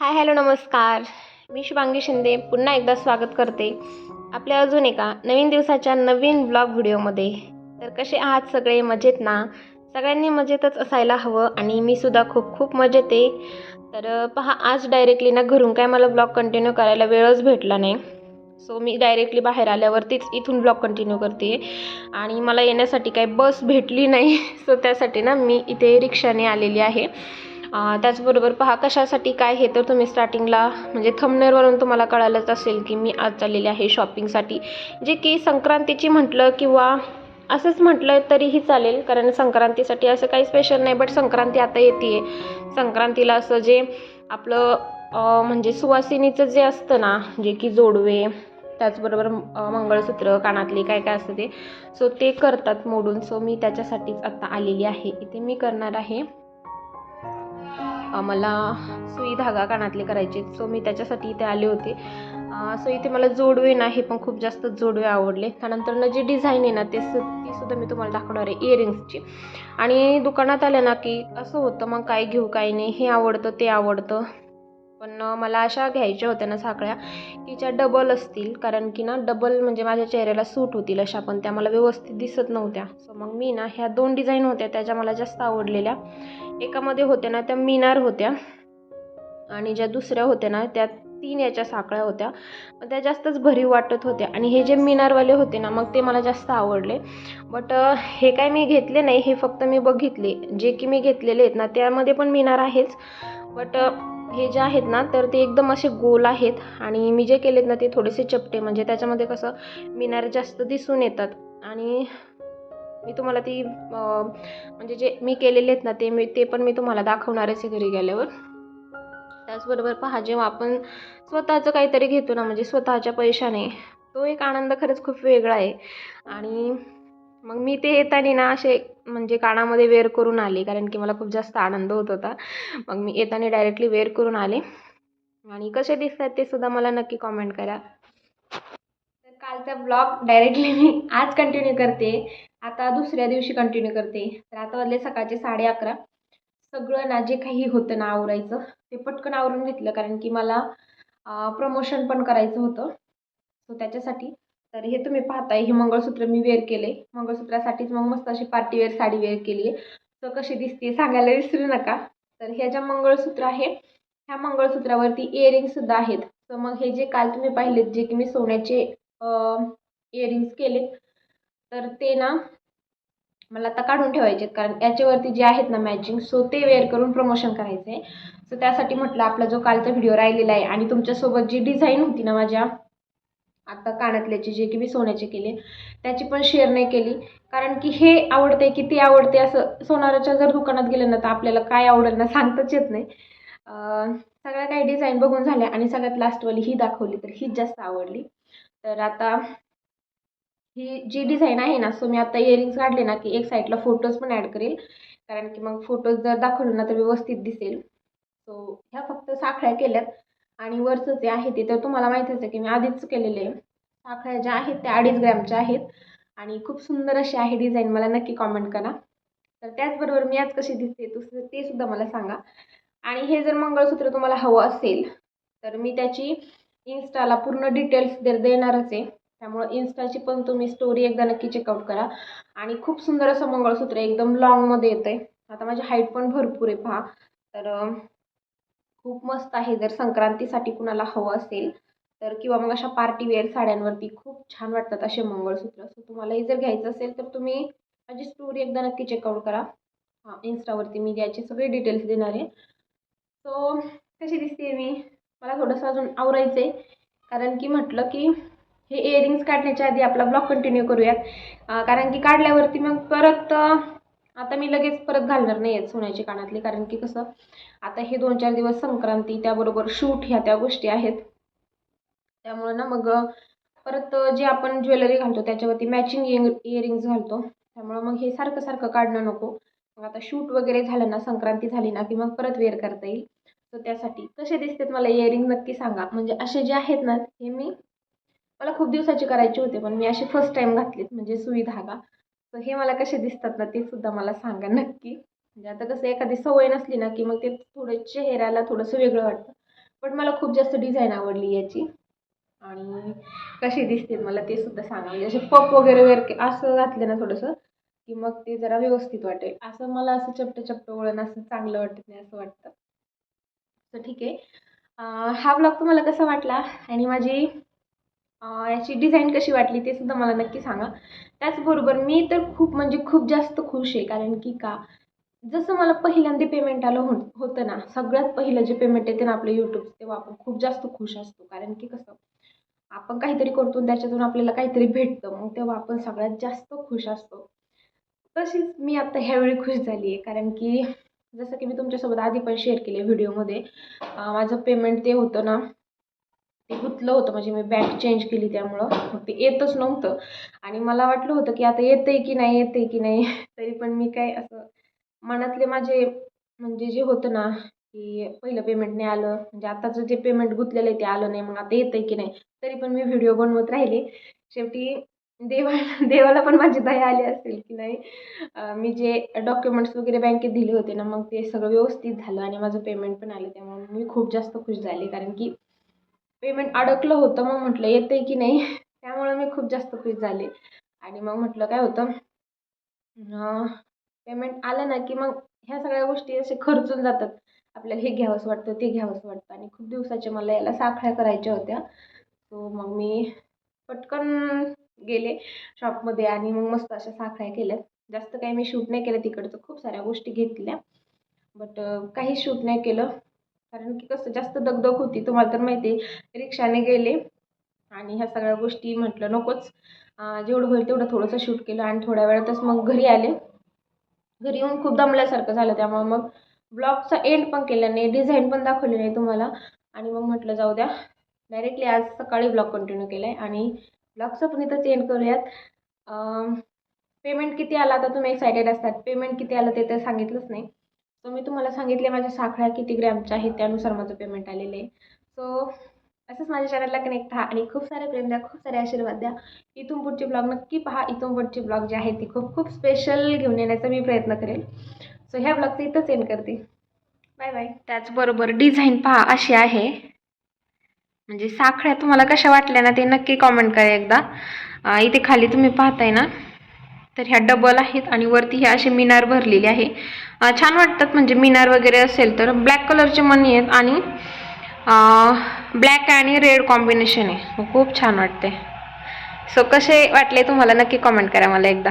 Hi hello नमस्कार. मी शुभांगी शिंदे पुन्हा एकदा स्वागत करते आपल्या अजून एका नवीन दिवसाच्या नवीन ब्लॉग व्हिडिओमध्ये. तर कसे आहात सगळे? मजेत ना? सगळ्यांनी मजेतच असायला हवं आणि मी सुद्धा खूप खूप मजेत. आहे तर पहा आज डायरेक्टली ना घरून काय मला ब्लॉग कंटिन्यू करायला वेळच भेटला नाही. सो मी डायरेक्टली बाहेर आल्यावरतीच इथून ब्लॉग कंटिन्यू करते. आणि मला येण्यासाठी काही बस भेटली नाही. सो त्यासाठी ना मी इथे रिक्षाने आलेली आहे. त्याचबरोबर पहा कशासाठी काय हे तर तुम्ही स्टार्टिंगला म्हणजे थमनेरवरून तुम्हाला कळालंच असेल की मी आज चाललेली आहे शॉपिंगसाठी जे की संक्रांतीची म्हटलं किंवा असंच म्हटलं तरीही चालेल कारण संक्रांतीसाठी असं काही स्पेशल नाही बट संक्रांती आता येते संक्रांतीला असं जे आपलं म्हणजे सुवासिनीचं जे असतं ना जे की जोडवे त्याचबरोबर मंगळसूत्र कानातले काय काय असतं ते सो ते करतात मोडून. सो मी त्याच्यासाठीच आत्ता आलेली आहे. इथे मी करणार आहे मला सुई धागा कानातले करायचे सो मी त्याच्यासाठी इथे आले होते. सो इथे मला जोडवे नाही पण खूप जास्त जोडवे आवडले. त्यानंतरनं जे डिझाईन आहे ना ते सु ती सुद्धा मी तुम्हाला दाखवणार आहे इयरिंग्सची आणि दुकानात आल्या ना की असं होतं मग काय घेऊ काय नाही हे आवडतं ते आवडतं. पण मला अशा घ्यायच्या होत्या ना साखळ्या की ज्या डबल असतील. कारण की ना डबल म्हणजे माझ्या चेहऱ्याला सूट होतील अशा पण त्या मला व्यवस्थित दिसत नव्हत्या. सो मग मी ना ह्या दोन डिझाईन होत्या त्याच्या मला जास्त आवडलेल्या. एकामध्ये होत्या ना त्या मिनार होत्या. आणि ज्या दुसऱ्या होत्या ना त्या तीन याच्या साखळ्या होत्या. त्या जास्तच भरीव वाटत होत्या. आणि हे जे मिनारवाले होते ना मग ते मला जास्त आवडले. बट हे काय मी घेतले नाही हे फक्त मी बघितले. जे की मी घेतलेले आहेत ना त्यामध्ये पण मिनार आहेच. बट हे जे आहेत ना तर ते एकदम असे गोल आहेत आणि मी जे केलेत ना ते थोडेसे चपटे. म्हणजे त्याच्यामध्ये कसं मिनार जास्त दिसून येतात. आणि मी तुम्हाला ती म्हणजे जे मी केलेले आहेत ना ते मी ते पण मी तुम्हाला दाखवणारच आहे घरी गेल्यावर. त्याचबरोबर पहा जेव्हा आपण स्वतःचं काहीतरी घेतो ना म्हणजे स्वतःच्या पैशाने तो एक आनंद खरंच खूप वेगळा आहे. आणि मग मी ते येताना ना असे म्हणजे कानामध्ये वेअर करून आले कारण की मला खूप जास्त आनंद होत होता. मग मी येताना डायरेक्टली वेअर करून आले. आणि कसे दिसतात ते सुद्धा मला नक्की कॉमेंट करा. तर कालचा ब्लॉग डायरेक्टली मी आज कंटिन्यू करते. आता दुसऱ्या दिवशी कंटिन्यू करते. तर आता वाजले सकाळचे साडे अकरा. सगळं ना जे काही होतं ना आवरायचं ते पटकन आवरून घेतलं कारण की मला प्रमोशन पण करायचं होतं. सो त्याच्यासाठी तर हे तुम्ही पाहताय हे मंगळसूत्र मी वेअर केले मंगळसूत्रासाठीच मग मस्त अशी पार्टी वेअर साडी वेअर केली आहे. तर कशी दिसते सांगायला विसरू नका. तर ह्या ज्या मंगळसूत्र आहे ह्या मंगळसूत्रावरती इयरिंगसुद्धा आहेत. तर मग हे जे काल तुम्ही पाहिलेत जे की मी सोन्याचे इयरिंग्स केलेत तर ते ना मला आता काढून ठेवायचे आहेत. कारण याच्यावरती जे आहेत ना मॅचिंग सो ते वेअर करून प्रमोशन करायचं आहे सो त्यासाठी म्हटलं आपला जो कालचा व्हिडिओ राहिलेला आहे आणि तुमच्यासोबत जी डिझाईन होती ना माझ्या आता कानातल्याची जे की मी सोन्याचे केले त्याची पण शेअर नाही केली. कारण की हे आवडते की ते आवडते असं सोनाराच्या जर दुकानात गेलं ना तर आपल्याला काय आवडेल ना सांगताच येत नाही. सगळ्या काही डिझाईन बघून झाल्या आणि सगळ्यात लास्टवाली ही दाखवली तर हीच जास्त आवडली. तर आता ही जी डिझाईन आहे ना सो मी आता इयरिंग्स काढले ना की एक साईडला फोटोज पण ॲड करेल. कारण की मग फोटोज जर दाखवले ना तर व्यवस्थित दिसेल. सो ह्या फक्त साखळ्या केल्यात. आणि वरचं जे आहे ते तर तुम्हाला माहितीच आहे की मी आधीच केलेले आहे. साखळ्या ज्या आहेत त्या अडीच ग्रॅमच्या आहेत. आणि खूप सुंदर अशी आहे डिझाईन मला नक्की कॉमेंट करा. तर त्याचबरोबर मी आज कशी दिसते तुस ते सुद्धा मला सांगा. आणि हे जर मंगळसूत्र तुम्हाला हवं असेल तर मी त्याची इन्स्टाला पूर्ण डिटेल्स दे देणारच आहे. त्यामुळं इन्स्टाची पण तुम्ही स्टोरी एकदा नक्की चेकआउट करा. आणि खूप सुंदर असं मंगळसूत्र एकदम लॉंगमध्ये येतं आहे आता माझी हाईट पण भरपूर आहे पहा. तर खूप मस्त आहे. जर संक्रांतीसाठी कुणाला हवं असेल तर किंवा मग अशा पार्टी वेअर साड्यांवरती खूप छान वाटतात असे मंगळसूत्र. सो तुम्हालाही जर घ्यायचं असेल तर तुम्ही माझी स्टोरी एकदा नक्की चेकआउट करा. हां इन्स्टावरती मी याचे सगळे डिटेल्स देणार आहे. सो कशी दिसते मी? मला थोडंसं अजून आवरायचं आहे कारण की म्हटलं की हे इयरिंग्स काढण्याच्या आधी आपला ब्लॉग कंटिन्यू करूयात. कारण की काढल्यावरती मग परत आता मी लगेच परत घालणार नाही आहेत सोन्याचे कानातले कारण की कसं आता हे दोन चार दिवस संक्रांती त्याबरोबर शूट ह्या त्या गोष्टी आहेत. त्यामुळं ना मग परत जे आपण ज्वेलरी घालतो त्याच्यावरती मॅचिंग इयरिंग इयरिंग्स घालतो. त्यामुळं मग हे सारखं सारखं काढणं नको. मग आता शूट वगैरे झालं ना संक्रांती झाली ना की मग परत वेअर करता येईल. तर त्यासाठी कसे दिसतात मला इयरिंग नक्की सांगा. म्हणजे असे जे आहेत ना हे मी मला खूप दिवसाचे करायचे होते पण मी असे फर्स्ट टाईम घातलेत म्हणजे सुई धागा. तर हे मला कसे दिसतात ना ते सुद्धा मला सांगा नक्की. म्हणजे आता कसं एखादी सवय नसली ना की मग ते थोडं चेहऱ्याला थोडंसं वेगळं वाटतं. पण मला खूप जास्त डिझाईन आवडली याची. आणि कशी दिसते मला ते सुद्धा सांगा. म्हणजे असे पप वगैरे वगैरे असं घातलं ना थोडंसं की मग ते जरा व्यवस्थित वाटेल. असं मला असं चपटं चपटं वळण असं चांगलं वाटत नाही असं वाटतं. तर ठीक आहे. हा ब्लॉग तुम्हाला कसा वाटला? आणि माझी याची डिझाईन कशी वाटली ते सुद्धा मला नक्की सांगा. त्याचबरोबर मी तर खूप म्हणजे खूप जास्त खुश आहे. कारण की का जसं मला पहिल्यांदा पेमेंट आलं हो होतं ना सगळ्यात पहिलं जे पेमेंट येते ना आपलं यूट्यूब तेव्हा आपण खूप जास्त खुश असतो. कारण की कसं आपण काहीतरी करतो त्याच्यातून आपल्याला काहीतरी भेटतं. मग तेव्हा आपण सगळ्यात जास्त खुश असतो. तशीच मी आता ह्यावेळी खुश झाली आहे कारण की जसं की मी तुमच्यासोबत आधी पण शेअर केले व्हिडिओमध्ये माझं पेमेंट ते होतं ना ते गुंतलं होतं. म्हणजे मी बॅट चेंज केली त्यामुळं. मग ते येतच नव्हतं. आणि मला वाटलं होतं की आता येतं आहे की नाही येतं आहे की नाही. तरी पण मी काय असं मनातले माझे म्हणजे जे होतं ना की पहिलं पेमेंट नाही आलं. म्हणजे आताचं जे पेमेंट गुंतलेलं आहे ते आलं नाही. मग आता येतं आहे की नाही? तरी पण मी व्हिडिओ बनवत राहिले. शेवटी देवा देवाला पण माझी दया आली असेल की नाही? मी जे डॉक्युमेंट्स वगैरे बँकेत दिले होते ना मग ते सगळं व्यवस्थित झालं आणि माझं पेमेंट पण आलं. त्यामुळे मी खूप जास्त खुश झाले. कारण की पेमेंट अडकलं होतं. मग म्हटलं येतं आहे की नाही? त्यामुळं मी खूप जास्त खुश झाले. आणि मग म्हटलं काय होतं? पेमेंट आलं ना की मग ह्या सगळ्या गोष्टी असे खर्चून जातात. आपल्याला हे घ्यावंसं वाटतं ते घ्यावंसं वाटतं. आणि खूप दिवसाचे मला याला साखळ्या करायच्या होत्या. सो मग मी पटकन गेले शॉपमध्ये आणि मग मस्त अशा साखळ्या केल्या. जास्त काही मी शूट नाही केलं तिकडचं. खूप साऱ्या गोष्टी घेतल्या. बट काही शूट नाही केलं. कारण की कसं जास्त दगदग होती तुम्हाला तर माहिती आहे रिक्षाने गेले आणि ह्या सगळ्या गोष्टी म्हटलं नकोच. जेवढं होईल तेवढं थोडंसं शूट केलं आणि थोड्या वेळातच मग घरी आले. घरी येऊन खूप दमल्यासारखं झालं त्यामुळे मग ब्लॉगचा एंड पण केला नाही डिझाईन पण दाखवली नाही तुम्हाला. आणि मग म्हटलं जाऊ द्या डायरेक्टली आज सकाळी ब्लॉग कंटिन्यू केला आहे आणि ब्लॉगचं पण इथंच एंड करूयात. पेमेंट किती आला आता तुम्ही एक्सायटेड असतात? पेमेंट किती आलं ते तर सांगितलंच नाही. सो मी तुम्हाला सांगितले माझ्या साखळ्या किती ग्रॅमच्या आहेत त्यानुसार माझं पेमेंट आलेलं आहे. सो असंच माझ्या चॅनलला कनेक्ट राहा आणि खूप सारे प्रेम द्या खूप सारे आशीर्वाद द्या. इथून पुढचे ब्लॉग नक्की पहा. इथून पुढचे ब्लॉग जे आहेत ते खूप खूप स्पेशल घेऊन येण्याचा मी प्रयत्न करेल. सो ह्या ब्लॉगचं इथंच एंड करते. बाय बाय त्याचबरोबर डिझाईन पहा अशी आहे. म्हणजे साखळ्या तुम्हाला कशा वाटल्या ना ते नक्की कॉमेंट करा एकदा. इथे खाली तुम्ही पाहताय ना? तर ह्या डबल आहेत आणि वरती हे असे मिनार भरलेले आहे. छान वाटतात म्हणजे मिनार वगैरे असेल तर. ब्लॅक कलरचे मनी आहेत आणि ब्लॅक आणि रेड कॉम्बिनेशन आहे. खूप छान वाटते सो कसे वाटले तुम्हाला? नक्की कॉमेंट करा मला एकदा.